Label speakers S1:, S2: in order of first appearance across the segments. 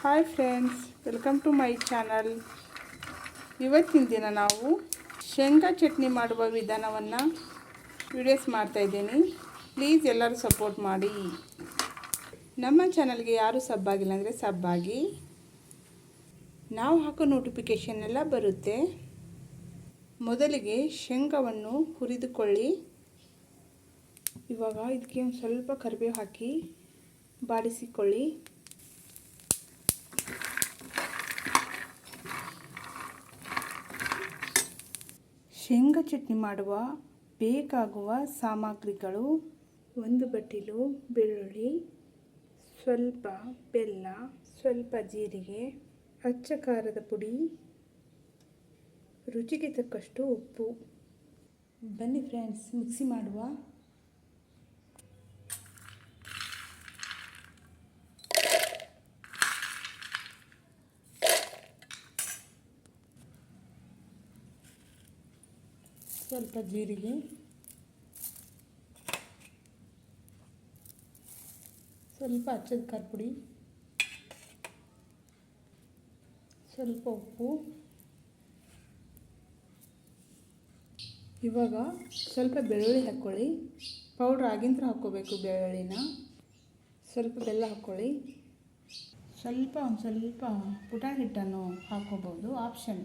S1: Hi friends welcome to my channel ಇವತ್ತಿನ ದಿನ ನಾವು ಶೇಂಗಾ ಚಟ್ನಿ ಮಾಡುವ ವಿಧಾನವನ್ನು ವಿಡಿಯೋಸ್ ಮಾಡ್ತಾಯಿದ್ದೀನಿ ಪ್ಲೀಸ್ ಎಲ್ಲರೂ ಸಪೋರ್ಟ್ ಮಾಡಿ. ನಮ್ಮ ಚಾನಲ್ಗೆ ಯಾರೂ ಆಗಿಲ್ಲ ಅಂದರೆ ಆಗಿ. ನಾವು ಹಾಕೋ ನೋಟಿಫಿಕೇಷನ್ ಎಲ್ಲ ಬರುತ್ತೆ. ಮೊದಲಿಗೆ ಶೇಂಗಾವನ್ನು ಹುರಿದುಕೊಳ್ಳಿ. ಇವಾಗ ಇದಕ್ಕೆ ಒಂದು ಸ್ವಲ್ಪ ಕರಿಬೇವು ಹಾಕಿ ಬಾಡಿಸಿಕೊಳ್ಳಿ. ಶೇಂಗಾ ಚಟ್ನಿ ಮಾಡುವ ಬೇಕಾಗುವ ಸಾಮಗ್ರಿಗಳು ಒಂದು ಬಟ್ಟಿಲು ಬೆಳ್ಳುಳ್ಳಿ, ಸ್ವಲ್ಪ ಬೆಲ್ಲ, ಸ್ವಲ್ಪ ಜೀರಿಗೆ, ಅಚ್ಚ ಖಾರದ ಪುಡಿ, ರುಚಿಗೆ ತಕ್ಕಷ್ಟು ಉಪ್ಪು. ಬನ್ನಿ ಫ್ರೆಂಡ್ಸ್ ಮಿಕ್ಸಿ ಮಾಡುವ ಸ್ವಲ್ಪ ಜೀರಿಗೆ. ಸ್ವಲ್ಪ ಹಚ್ಚದ ಖಾರ ಸ್ವಲ್ಪ ಉಪ್ಪು. ಇವಾಗ ಸ್ವಲ್ಪ ಬೆಳ್ಳುಳ್ಳಿ ಹಾಕ್ಕೊಳ್ಳಿ ಪೌಡ್ರ್ ಆಗಿಂತ್ರ ಹಾಕ್ಕೋಬೇಕು ಬೆಳ್ಳುಳ್ಳಿನ. ಸ್ವಲ್ಪ ಬೆಲ್ಲ ಹಾಕ್ಕೊಳ್ಳಿ ಸ್ವಲ್ಪ ಒಂದು ಸ್ವಲ್ಪ ಪುಟಾಣಿ ಹಿಟ್ಟನ್ನು ಹಾಕ್ಕೋಬೋದು. ಆಪ್ಷನ್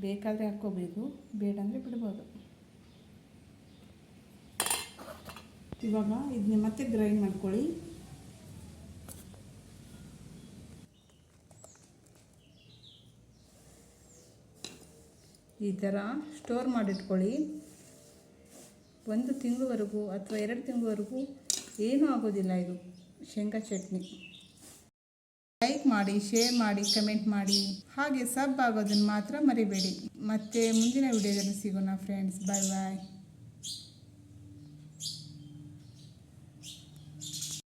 S1: ಬೇಕಾದರೆ ಹಾಕ್ಕೋಬೇಕು ಬೇಡ ಅಂದರೆ ಬಿಡ್ಬೋದು. ಇವಾಗ ಇದನ್ನ ಮತ್ತೆ ಗ್ರೈಂಡ್ ಮಾಡ್ಕೊಳ್ಳಿ. ಈ ಥರ ಸ್ಟೋರ್ ಮಾಡಿಟ್ಕೊಳ್ಳಿ. ಒಂದು ತಿಂಗಳವರೆಗೂ ಅಥವಾ ಎರಡು ತಿಂಗಳವರೆಗೂ ಏನೂ ಆಗೋದಿಲ್ಲ ಇದು ಶೇಂಗಾ ಚಟ್ನಿ. ಲೈಕ್ ಮಾಡಿ ಶೇರ್ ಮಾಡಿ ಕಮೆಂಟ್ ಮಾಡಿ. ಹಾಗೆ ಸಬ್ ಆಗೋದನ್ನು ಮಾತ್ರ ಮರಿಬೇಡಿ. ಮತ್ತೆ ಮುಂದಿನ ವಿಡಿಯೋದಲ್ಲಿ ಸಿಗೋಣ ಫ್ರೆಂಡ್ಸ್ ಬಾಯ್ ಬಾಯ್